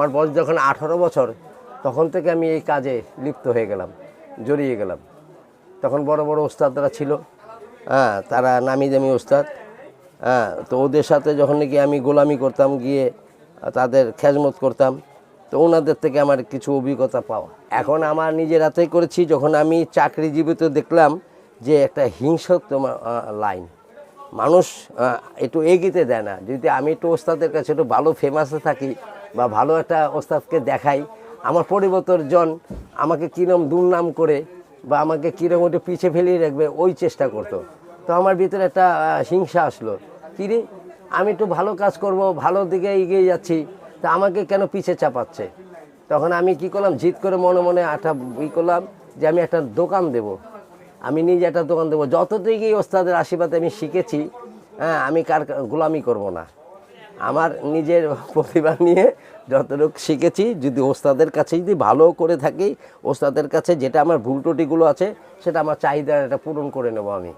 আমার বয়স যখন আঠারো বছর, তখন থেকে আমি এই কাজে লিপ্ত হয়ে গেলাম, জড়িয়ে গেলাম। তখন বড় বড় ওস্তাদরা ছিল হ্যাঁ তারা নামি দামি ওস্তাদ হ্যাঁ তো ওদের সাথে যখন নাকি আমি গোলামি করতাম, গিয়ে তাদের খেজমত করতাম, তো ওনাদের থেকে আমার কিছু অভিজ্ঞতা পাওয়া। এখন আমার নিজের হাতে করেছি, যখন আমি চাকরিজীবীতে দেখলাম যে একটা হিংসত্ব লাইন। মানুষ একটু এগিতে দেয় না। যদি আমি একটু ওস্তাদের কাছে একটু ভালো ফেমাসে থাকি বা ভালো একটা ওস্তাদকে দেখাই। আমার পরিবর্তন জন আমাকে কিরম দুর্নাম করে বা আমাকে কীরকম একটু পিছে ফেলিয়ে রাখবে, ওই চেষ্টা করতো। তো আমার ভিতরে একটা হিংসা আসলো। কিরে আমি একটু ভালো কাজ করব, ভালো দিকে এগিয়ে যাচ্ছি, তা আমাকে কেন পিছে চাপাচ্ছে? তখন আমি কি করলাম জিত করে মনে মনে একটা ই করলাম যে আমি একটা দোকান দেব। আমি নিজে একটা দোকান দেবো। যতটুকু ওস্তাদের আশীর্বাদে আমি শিখেছি হ্যাঁ আমি কার, গোলামি করব না। আমার নিজের প্রতিভা নিয়ে যতটুকু শিখেছি যদি ওস্তাদের কাছে যদি ভালো করে থাকি ওস্তাদের কাছে যেটা আমার ভুল ত্রুটিগুলো আছে সেটা আমার চাহিদার এটা পূরণ করে নেব আমি।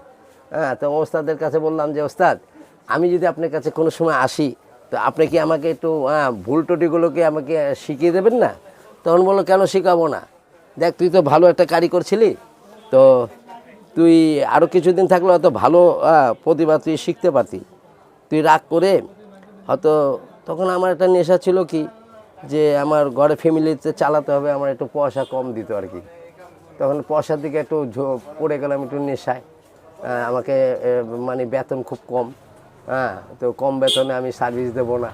হ্যাঁ তো ওস্তাদের কাছে বললাম যে ওস্তাদ আমি যদি আপনার কাছে কোনো সময় আসি তো আপনি কি আমাকে একটু হ্যাঁ, ভুল ত্রুটিগুলোকে আমাকে শিখিয়ে দেবেন না? তখন বলল কেন শেখাবো না? দেখ তুই তো ভালো একটা কারিগর ছিলি তো তুই আরও কিছুদিন থাকলে হয়তো ভালো আহ, প্রতিভা তুই শিখতে পারতি। তুই রাগ করে হয়তো তখন আমার একটা নেশা ছিল কি, যে আমার ঘরে ফ্যামিলিতে চালাতে হবে, আমার একটু পয়সা কম দিত আর কি। তখন পয়সার দিকে একটু পড়ে গেলাম একটু নেশায়। আমাকে মানে বেতন খুব কম। হ্যাঁ তো কম বেতনে আমি সার্ভিস দেবো না।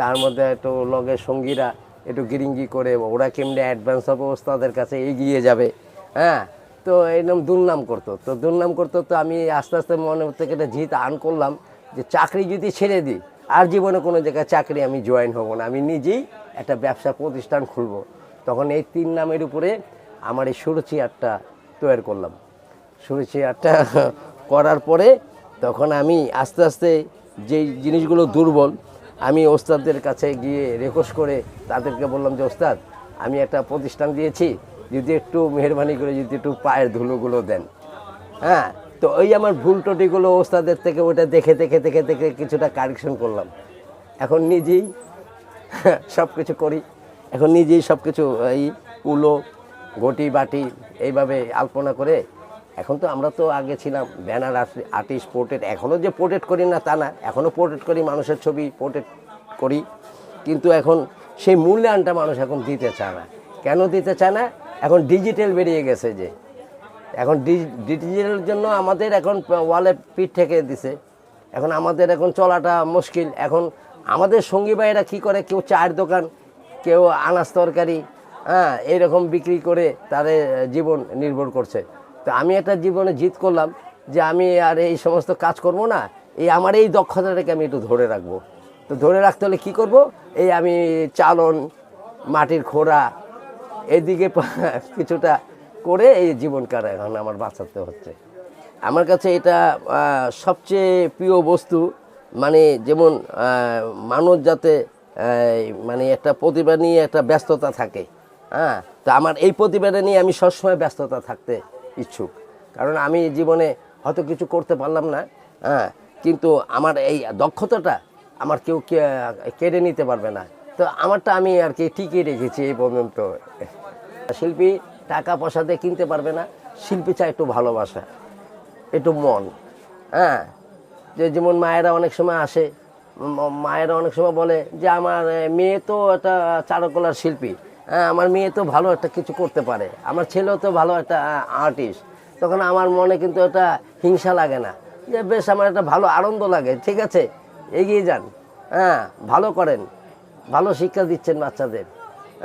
তার মধ্যে একটু লগের সঙ্গীরা একটু গিরিঙ্গি করে, ওরা কেমনি অ্যাডভান্স হবে ওস্তাদের কাছে এগিয়ে যাবে। হ্যাঁ তো এরকম দুর্নাম করতো। তো দুর্নাম করতো তো আমি আস্তে আস্তে মনে থেকে একটা জিত আন করলাম, যে চাকরি যদি ছেড়ে দিই আর জীবনে কোনো জায়গায় চাকরি আমি জয়েন হব না। আমি নিজেই একটা ব্যবসা প্রতিষ্ঠান খুলব। তখন এই তিন নামের উপরে আমার এই সরু চেয়ারটা তৈরি করলাম। সরু চেয়ারটা করার পরে তখন আমি আস্তে আস্তে যেই জিনিসগুলো দুর্বল, আমি ওস্তাদদের কাছে গিয়ে রেকোয়েস্ট করে তাদেরকে বললাম যে, ওস্তাদ, আমি একটা প্রতিষ্ঠান দিয়েছি। যদি একটু মেহরবানি করে যদি একটু পায়ের ধুলোগুলো দেন। হ্যাঁ তো ওই আমার ভুল টটিগুলো ওস্তাদের থেকে ওটা দেখে দেখে দেখে দেখে কিছুটা কারেকশন করলাম। এখন নিজেই সব কিছু করি। এখন নিজেই সব কিছু এই উলো গটি বাটি এইভাবে আলপনা করে এখন তো আমরা তো আগে ছিলাম ব্যানার আর্টিস্ট পোর্ট্রেট এখনও যে পোর্ট্রেট করি না তা না এখনও পোর্ট্রেট করি, মানুষের ছবি পোর্ট্রেট করি। কিন্তু এখন সেই মূল্যায়নটা মানুষ এখন দিতে চায় না। কেন দিতে চায় না? এখন ডিজিটাল বেরিয়ে গেছে যে। এখন ডিজিটালের জন্য আমাদের এখন ওয়ালে পিঠ থেকে দিছে। এখন আমাদের এখন চলাটা মুশকিল। এখন আমাদের সঙ্গী ভাইয়েরা কী করে? কেউ চায়ের দোকান, কেউ আনাজ তরকারি হ্যাঁ এইরকম বিক্রি করে তাদের জীবন নির্ভর করছে। তো আমি একটা জীবনে জিত করলাম যে আমি আর এই সমস্ত কাজ করব না। এই আমার এই দক্ষতাটাকে আমি একটু ধরে রাখব। তো ধরে রাখতে হলে কী করব? এই আমি চালন, মাটির খোড়া, এদিকে কিছুটা করে এই জীবনকার এখন আমার বাঁচাতে হচ্ছে। আমার কাছে এটা সবচেয়ে প্রিয় বস্তু মানে যেমন মানুষ যাতে মানে একটা প্রতিভা নিয়ে একটা ব্যস্ততা থাকে হ্যাঁ? তো আমার এই প্রতিভাটা নিয়ে আমি সবসময় ব্যস্ততা থাকতে ইচ্ছুক। কারণ আমি জীবনে হয়তো কিছু করতে পারলাম না হ্যাঁ? কিন্তু আমার এই দক্ষতাটা আমার কেউ কেড়ে নিতে পারবে না। তো আমারটা আমি আর কি টিকিয়ে রেখেছি এই পর্যন্ত। শিল্পী টাকা পয়সা দিয়ে কিনতে পারবে না, শিল্পী চায় একটু ভালোবাসা, একটু মন হ্যাঁ? যে যেমন মায়েরা অনেক সময় আসে মায়েরা অনেক সময় বলে যে, আমার মেয়ে তো একটা চারকলার শিল্পী হ্যাঁ আমার মেয়ে তো ভালো একটা কিছু করতে পারে, আমার ছেলেও তো ভালো একটা আর্টিস্ট তখন আমার মনে কিন্তু একটা হিংসা লাগে না, যে, বেশ, আমার একটা ভালো আনন্দ লাগে, ঠিক আছে, এগিয়ে যান হ্যাঁ ভালো করেন, ভালো শিক্ষা দিচ্ছেন বাচ্চাদের।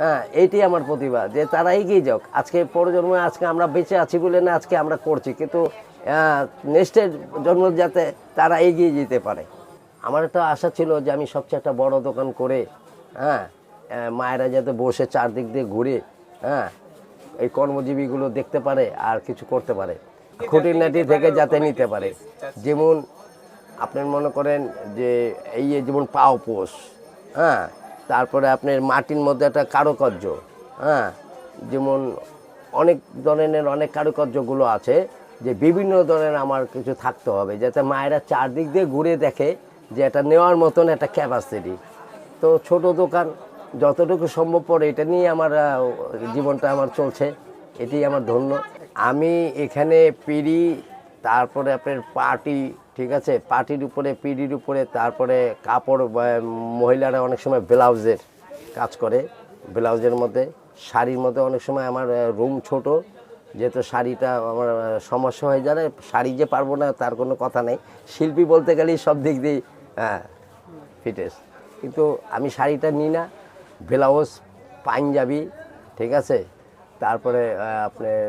হ্যাঁ এইটাই আমার প্রতিভা, যে তারা এগিয়ে যাক। আজকে প্রজন্মে আজকে আমরা বেঁচে আছি বলে না আজকে আমরা করছি, কিন্তু নেক্সটের জন্ম যাতে তারা এগিয়ে যেতে পারে। আমার একটা আশা ছিল যে আমি সবচেয়ে একটা বড় দোকান করে হ্যাঁ মায়েরা যাতে বসে চারদিক দিয়ে ঘুরে হ্যাঁ এই কর্মজীবীগুলো দেখতে পারে আর কিছু করতে পারে। খুঁটিনাটি থেকে যাতে নিতে পারে। যেমন, আপনার মনে করেন যে, এই যেমন পাও পোষ হ্যাঁ তারপরে আপনার মাটির মধ্যে একটা কারুকার্য হ্যাঁ? যেমন অনেক ধরনের অনেক কারুকার্যগুলো আছে যে বিভিন্ন ধরনের আমার কিছু থাকতে হবে, যাতে মায়েরা চারদিক দিয়ে ঘুরে দেখে যে এটা নেওয়ার মতন একটা ক্যাপাসিটি তো ছোট দোকান যতটুকু সম্ভব পড়ে, এটা নিয়ে আমার জীবনটা আমার চলছে, এটাই আমার ধন্য। আমি এখানে পিড়ি, তারপরে আপনার পার্টি ঠিক আছে পার্টির উপরে, পিড়ির উপরে, তারপরে কাপড় মহিলারা অনেক সময় ব্লাউজের কাজ করে, ব্লাউজের মধ্যে, শাড়ির মধ্যে অনেক সময় আমার রুম ছোট, যেহেতু শাড়িটা আমার সমস্যা হয়ে যায় শাড়ি যে পারব না তার কোনো কথা নেই, শিল্পী বলতে গেলেই সব দিক দিয়ে হ্যাঁ ফিটেস কিন্তু আমি শাড়িটা নিই না, ব্লাউজ, পাঞ্জাবি, ঠিক আছে, তারপরে আপনার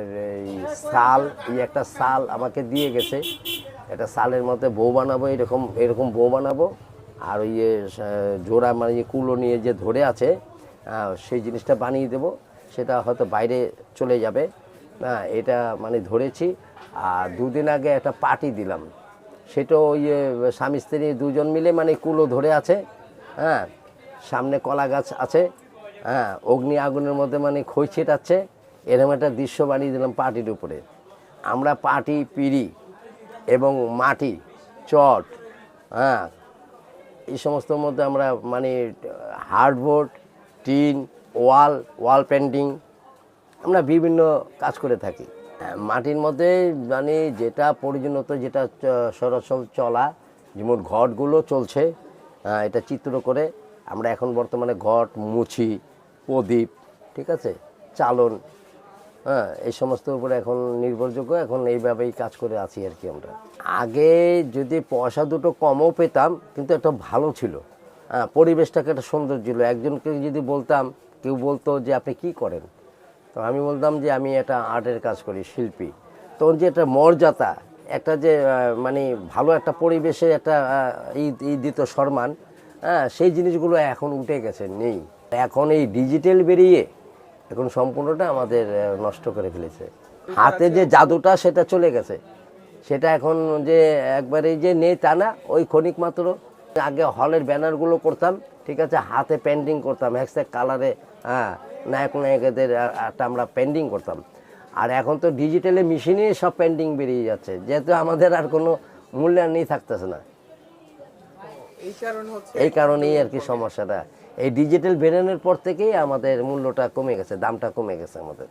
এই শাল, এই একটা শাল আমাকে দিয়ে গেছে একটা সালের মধ্যে বউ বানাবো, এরকম এরকম বউ বানাবো। আর ওই জোড়া মানে যে কুলো নিয়ে যে ধরে আছে সেই জিনিসটা বানিয়ে দেব। সেটা হয়তো বাইরে চলে যাবে। না, এটা মানে ধরেছি। আর দুদিন আগে একটা পার্টি দিলাম। সেটাও ওই স্বামী, স্ত্রী দুজন মিলে মানে কুলো ধরে আছে হ্যাঁ সামনে কলা গাছ আছে হ্যাঁ অগ্নি আগুনের মধ্যে মানে খই ছেটাচ্ছে। এরকম একটা দৃশ্য বানিয়ে দিলাম পার্টির উপরে। আমরা পার্টি পিড়ি। এবং মাটি, চট হ্যাঁ। এই সমস্তর মধ্যে আমরা মানে hardboard, tin, wall wall painting আমরা বিভিন্ন কাজ করে থাকি। মাটির মধ্যে মানে যেটা প্রয়োজনত যেটা সরাসর চলা, যেমন ঘটগুলো চলছে এটা চিত্র করে আমরা এখন বর্তমানে ঘট, মুছি, প্রদীপ, ঠিক আছে? চালন হ্যাঁ এই সমস্ত উপরে এখন নির্ভরযোগ্য, এখন এইভাবেই কাজ করে আছি আর কি আমরা। আগে যদি পয়সা দুটো কমও পেতাম, কিন্তু একটা ভালো ছিল। হ্যাঁ পরিবেশটাকে একটা সুন্দর ছিল। একজনকে যদি বলতাম, কেউ বলতো যে, আপনি কি করেন? তো আমি বলতাম যে, আমি একটা আর্টের কাজ করি, শিল্পী। তখন যে একটা মর্যাদা, একটা যে মানে ভালো একটা পরিবেশে একটা ই দিত সম্মান হ্যাঁ সেই জিনিসগুলো এখন উঠে গেছে, নেই। এখন এই ডিজিটাল বেরিয়ে এখন সম্পূর্ণটা আমাদের নষ্ট করে ফেলেছে। হাতে যে জাদুটা সেটা চলে গেছে। সেটা এখন যে একবারে যে নেই তা না ওই ক্ষণিক মাত্র আগে হলের ব্যানারগুলো করতাম ঠিক আছে হাতে পেন্টিং করতাম একসাথে কালারে হ্যাঁ নায়ক নায়িকাদের একটা আমরা পেন্টিং করতাম। আর এখন তো ডিজিটালে মেশিনে সব পেন্টিং বেরিয়ে যাচ্ছে যেহেতু আমাদের আর কোনো মূল্যায়নই থাকতেছে না। এই কারণ এই কারণেই আর কি সমস্যাটা। এই ডিজিটাল বেরোনোর পর থেকেই আমাদের মূল্যটা কমে গেছে দামটা কমে গেছে আমাদের।